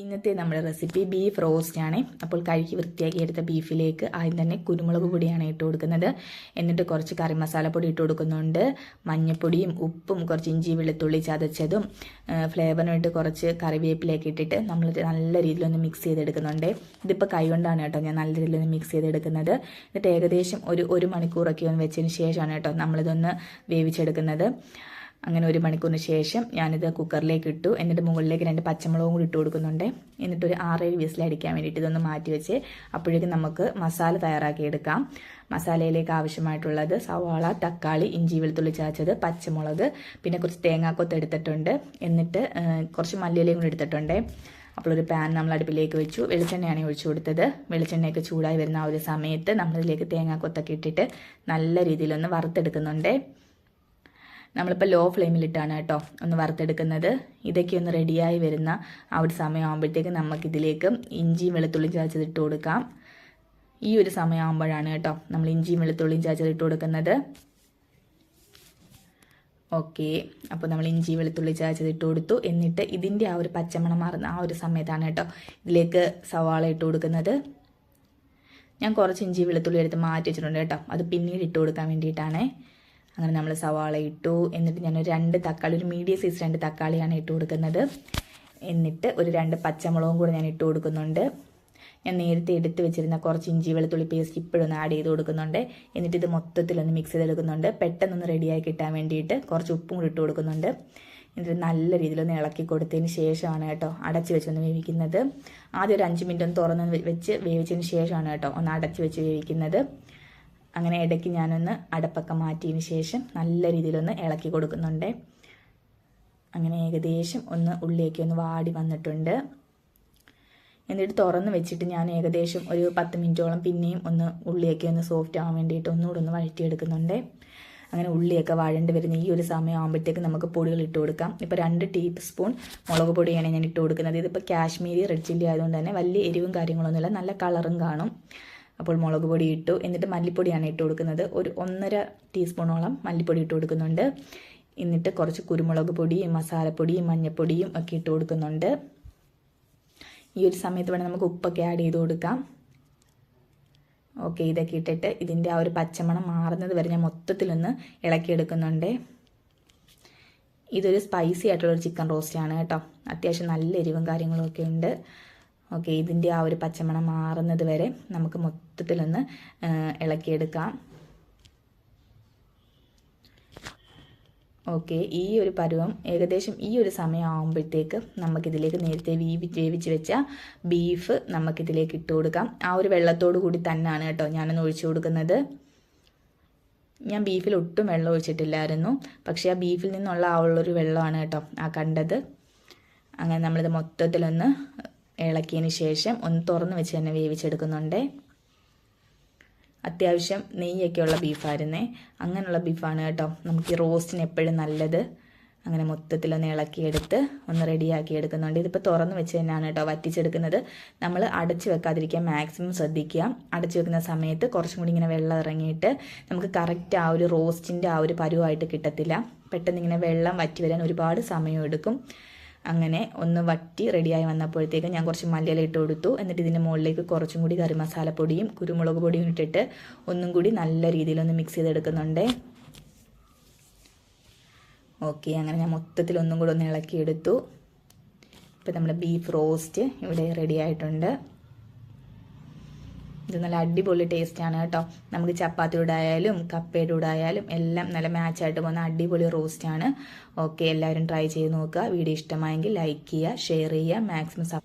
ഇന്നത്തെ നമ്മുടെ recipe beef roast ആണ്. അപ്പോൾ കഴുകി വൃത്തിയാക്കി എടുത്ത ബീഫിലേക്ക് ആദ്യം തന്നെ കുരുമുളക് പൊടിയാണ് ഇട്ട് കൊടുക്കുന്നത്. എന്നിട്ട് കുറച്ച് കറി മസാലപ്പൊടി ഇട്ട് കൊടുക്കുന്നുണ്ട്. മഞ്ഞൾപ്പൊടിയും ഉപ്പും കുറച്ച് ഇഞ്ചി വെളുത്തുള്ളി ചതച്ചതും ഫ്ലേവറിനായിട്ട് കുറച്ച് കറിവേപ്പിലേക്ക് ഇട്ടിട്ട് നമ്മൾ നല്ല രീതിയിലൊന്ന് മിക്സ് ചെയ്തെടുക്കുന്നുണ്ട്. ഇതിപ്പോൾ കൈകൊണ്ടാണ് കേട്ടോ ഞാൻ നല്ല രീതിയിലൊന്ന് മിക്സ് ചെയ്തെടുക്കുന്നത്. എന്നിട്ട് ഏകദേശം ഒരു ഒരു മണിക്കൂറൊക്കെ ഒന്ന് വെച്ചതിന് ശേഷമാണ് കേട്ടോ നമ്മളിതൊന്ന് വേവിച്ചെടുക്കുന്നത്. അങ്ങനെ ഒരു മണിക്കൂറിന് ശേഷം ഞാനിത് കുക്കറിലേക്ക് ഇട്ടു. എന്നിട്ട് മുകളിലേക്ക് രണ്ട് പച്ചമുളകും കൂടി ഇട്ട് കൊടുക്കുന്നുണ്ട്. എന്നിട്ട് ഒരു ആറേഴ് വിസിലടിക്കാൻ വേണ്ടിയിട്ട് ഇതൊന്ന് മാറ്റി വെച്ച് അപ്പോഴേക്കും നമുക്ക് മസാല തയ്യാറാക്കിയെടുക്കാം. മസാലയിലേക്ക് ആവശ്യമായിട്ടുള്ളത് സവാള തക്കാളി ഇഞ്ചി വെളുത്തുള്ളി ചാച്ചത് പച്ചമുളക് പിന്നെ കുറച്ച് തേങ്ങാക്കൊത്ത് എടുത്തിട്ടുണ്ട്. എന്നിട്ട് കുറച്ച് മല്ലിയിലയും കൂടി എടുത്തിട്ടുണ്ട്. അപ്പോൾ ഒരു പാൻ നമ്മൾ അടുപ്പിലേക്ക് വെച്ചു. വെളിച്ചെണ്ണയാണ് ഒഴിച്ചു കൊടുത്തത്. വെളിച്ചെണ്ണയൊക്കെ ചൂടായി വരുന്ന ആ ഒരു സമയത്ത് നമ്മളിതിലേക്ക് തേങ്ങാക്കൊത്തൊക്കെ ഇട്ടിട്ട് നല്ല രീതിയിലൊന്ന് വറുത്തെടുക്കുന്നുണ്ട്. നമ്മളിപ്പോൾ ലോ ഫ്ലെയിമിലിട്ടാണ് കേട്ടോ ഒന്ന് വറുത്തെടുക്കുന്നത്. ഇതൊക്കെ ഒന്ന് റെഡിയായി വരുന്ന ആ ഒരു സമയമാകുമ്പോഴത്തേക്ക് നമുക്കിതിലേക്ക് ഇഞ്ചിയും വെളുത്തുള്ളിയും ചതച്ചത് ഇട്ട് കൊടുക്കാം. ഈ ഒരു സമയമാകുമ്പോഴാണ് കേട്ടോ നമ്മൾ ഇഞ്ചിയും വെളുത്തുള്ളിയും ചതച്ചത് ഇട്ട് കൊടുക്കുന്നത്. ഓക്കെ അപ്പോൾ നമ്മൾ ഇഞ്ചി വെളുത്തുള്ളി ചതച്ചത് ഇട്ട് കൊടുത്തു. എന്നിട്ട് ഇതിന്റെ ആ ഒരു പച്ചമണം മാറുന്ന ആ ഒരു സമയത്താണ് കേട്ടോ ഇതിലേക്ക് സവാള ഇട്ട് കൊടുക്കുന്നത്. ഞാൻ കുറച്ച് ഇഞ്ചി വെളുത്തുള്ളി എടുത്ത് മാറ്റി വെച്ചിട്ടുണ്ട് കേട്ടോ. അത് പിന്നീട് ഇട്ട് കൊടുക്കാൻ വേണ്ടിയിട്ടാണേ. അങ്ങനെ നമ്മൾ സവാള ഇട്ടു. എന്നിട്ട് ഞാൻ രണ്ട് തക്കാളി ഒരു മീഡിയം സൈസ് രണ്ട് തക്കാളിയാണ് ഇട്ട് കൊടുക്കുന്നത്. എന്നിട്ട് ഒരു രണ്ട് പച്ചമുളകും കൂടെ ഞാൻ ഇട്ട് കൊടുക്കുന്നുണ്ട്. ഞാൻ നേരത്തെ എടുത്ത് വെച്ചിരുന്ന കുറച്ച് ഇഞ്ചി വെളുത്തുള്ളി പേസ്റ്റ് ഇപ്പോഴൊന്ന് ആഡ് ചെയ്ത് കൊടുക്കുന്നുണ്ട്. എന്നിട്ട് ഇത് മൊത്തത്തിലൊന്ന് മിക്സ് ചെയ്തെടുക്കുന്നുണ്ട് പെട്ടെന്നൊന്ന് റെഡിയായി കിട്ടാൻ വേണ്ടിയിട്ട് കുറച്ച് ഉപ്പും കൂടി ഇട്ട് കൊടുക്കുന്നുണ്ട്. എന്നിട്ട് നല്ല രീതിയിലൊന്ന് ഇളക്കി കൊടുത്തതിന് ശേഷമാണ് കേട്ടോ അടച്ച് വെച്ചൊന്ന് വേവിക്കുന്നത്. ആദ്യം ഒരു അഞ്ച് മിനിറ്റ് ഒന്ന് തുറന്ന് വെച്ച് വേവിച്ചതിന് ശേഷമാണ് കേട്ടോ ഒന്ന് അടച്ച് വെച്ച് വേവിക്കുന്നത്. അങ്ങനെ ഇടയ്ക്ക് ഞാനൊന്ന് അടപ്പൊക്കെ മാറ്റിയതിന് ശേഷം നല്ല രീതിയിലൊന്ന് ഇളക്കി കൊടുക്കുന്നുണ്ട്. അങ്ങനെ ഏകദേശം ഒന്ന് ഉള്ളിലേക്ക് ഒന്ന് വാടി വന്നിട്ടുണ്ട്. എന്നിട്ട് തുറന്ന് വെച്ചിട്ട് ഞാൻ ഏകദേശം ഒരു പത്ത് മിനിറ്റോളം പിന്നെയും ഒന്ന് ഉള്ളിയൊക്കെ ഒന്ന് സോഫ്റ്റ് ആവാൻ വേണ്ടിയിട്ട് ഒന്നുകൂടെ ഒന്ന് വഴറ്റിയെടുക്കുന്നുണ്ട്. അങ്ങനെ ഉള്ളിയൊക്കെ വാഴേണ്ടി വരുന്ന ഈ ഒരു സമയം ആകുമ്പോഴത്തേക്ക് നമുക്ക് പൊടികൾ ഇട്ട് കൊടുക്കാം. ഇപ്പോൾ രണ്ട് ടീസ്പൂൺ മുളക് പൊടിയാണ് ഞാൻ ഇട്ട് കൊടുക്കുന്നത്. ഇതിപ്പോൾ കാശ്മീരി റെഡ് ചില്ലി ആയതുകൊണ്ട് തന്നെ വലിയ എരിവും കാര്യങ്ങളൊന്നുമില്ല. നല്ല കളറും കാണും. അപ്പോൾ മുളക് പൊടി ഇട്ടു. എന്നിട്ട് മല്ലിപ്പൊടിയാണ് ഇട്ട് കൊടുക്കുന്നത്. ഒരു ഒന്നര ടീസ്പൂണോളം മല്ലിപ്പൊടി ഇട്ട് കൊടുക്കുന്നുണ്ട്. എന്നിട്ട് കുറച്ച് കുരുമുളക് പൊടിയും മസാലപ്പൊടിയും മഞ്ഞൾപ്പൊടിയും ഒക്കെ ഇട്ട് കൊടുക്കുന്നുണ്ട്. ഈ ഒരു സമയത്ത് വേണം നമുക്ക് ഉപ്പൊക്കെ ആഡ് ചെയ്ത് കൊടുക്കാം. ഓക്കെ ഇതൊക്കെ ഇട്ടിട്ട് ഇതിന്റെ ആ ഒരു പച്ചമണം മാറുന്നത് വരെ ഞാൻ മൊത്തത്തിലൊന്ന് ഇളക്കിയെടുക്കുന്നുണ്ട്. ഇതൊരു സ്പൈസി ആയിട്ടുള്ളൊരു ചിക്കൻ റോസ്റ്റാണ് കേട്ടോ. അത്യാവശ്യം നല്ല എരിവും കാര്യങ്ങളും ഒക്കെ ഉണ്ട്. ഓക്കെ ഇതിന്റെ ആ ഒരു പച്ചമണം മാറുന്നത് വരെ നമുക്ക് മൊത്തത്തിലൊന്ന് ഇളക്കിയെടുക്കാം. ഓക്കെ ഈ ഒരു പരുവം ഏകദേശം ഈ ഒരു സമയം ആകുമ്പോഴത്തേക്ക് നമുക്കിതിലേക്ക് നേരത്തെ വീവി വേവിച്ച് വെച്ച ബീഫ് നമുക്കിതിലേക്ക് ഇട്ട് കൊടുക്കാം. ആ ഒരു വെള്ളത്തോടു കൂടി തന്നെയാണ് കേട്ടോ ഞാനൊന്ന് ഒഴിച്ചു കൊടുക്കുന്നത്. ഞാൻ ബീഫിൽ ഒട്ടും വെള്ളം ഒഴിച്ചിട്ടില്ലായിരുന്നു. പക്ഷേ ആ ബീഫിൽ നിന്നുള്ള ആ ഉള്ളൊരു വെള്ളമാണ് കേട്ടോ ആ കണ്ടത്. അങ്ങനെ നമ്മളിത് മൊത്തത്തിലൊന്ന് ഇളക്കിയതിന് ശേഷം ഒന്ന് തുറന്ന് വെച്ച് തന്നെ വേവിച്ചെടുക്കുന്നുണ്ട്. അത്യാവശ്യം നെയ്യൊക്കെയുള്ള ബീഫായിരുന്നേ. അങ്ങനെയുള്ള ബീഫാണ് കേട്ടോ. നമുക്ക് ഈ റോസ്റ്റിന് എപ്പോഴും നല്ലത്. അങ്ങനെ മൊത്തത്തിലൊന്ന് ഇളക്കിയെടുത്ത് ഒന്ന് റെഡിയാക്കി എടുക്കുന്നുണ്ട്. ഇതിപ്പോൾ തുറന്ന് വെച്ച് തന്നെയാണ് കേട്ടോ വറ്റിച്ചെടുക്കുന്നത്. നമ്മൾ അടച്ചു വെക്കാതിരിക്കാൻ മാക്സിമം ശ്രദ്ധിക്കുക. അടച്ചു വെക്കുന്ന സമയത്ത് കുറച്ചും കൂടി ഇങ്ങനെ വെള്ളം ഇറങ്ങിയിട്ട് നമുക്ക് കറക്റ്റ് ആ ഒരു റോസ്റ്റിന്റെ ആ ഒരു പരുവായിട്ട് കിട്ടത്തില്ല. പെട്ടെന്ന് ഇങ്ങനെ വെള്ളം വറ്റി വരാൻ ഒരുപാട് സമയം എടുക്കും അങ്ങനെ ഒന്ന് വറ്റി റെഡിയായി വന്നപ്പോഴത്തേക്ക് ഞാൻ കുറച്ച് മല്ലിയില ഇട്ട് കൊടുത്തു. എന്നിട്ട് ഇതിന്റെ മുകളിലേക്ക് കുറച്ചും കൂടി കറി മസാലപ്പൊടിയും കുരുമുളക് പൊടിയും ഇട്ടിട്ട് ഒന്നും കൂടി നല്ല രീതിയിൽ ഒന്ന് മിക്സ് ചെയ്തെടുക്കുന്നുണ്ട്. ഓക്കെ അങ്ങനെ ഞാൻ മൊത്തത്തിൽ ഒന്നും കൂടി ഒന്ന് ഇളക്കിയെടുത്തു. ഇപ്പം നമ്മുടെ ബീഫ് റോസ്റ്റ് ഇവിടെ റെഡി ആയിട്ടുണ്ട്. ഇത് നല്ല അടിപൊളി ടേസ്റ്റാണ് കേട്ടോ. നമുക്ക് ചപ്പാത്തിയുടെ ആയാലും കപ്പയുടെ കൂടെ ആയാലും എല്ലാം നല്ല മാച്ചായിട്ട് പോകുന്ന അടിപൊളി റോസ്റ്റാണ് ഓക്കെ എല്ലാവരും ട്രൈ ചെയ്ത് നോക്കുക. വീഡിയോ ഇഷ്ടമായെങ്കിൽ ലൈക്ക് ചെയ്യുക ഷെയർ ചെയ്യുക. മാക്സിമം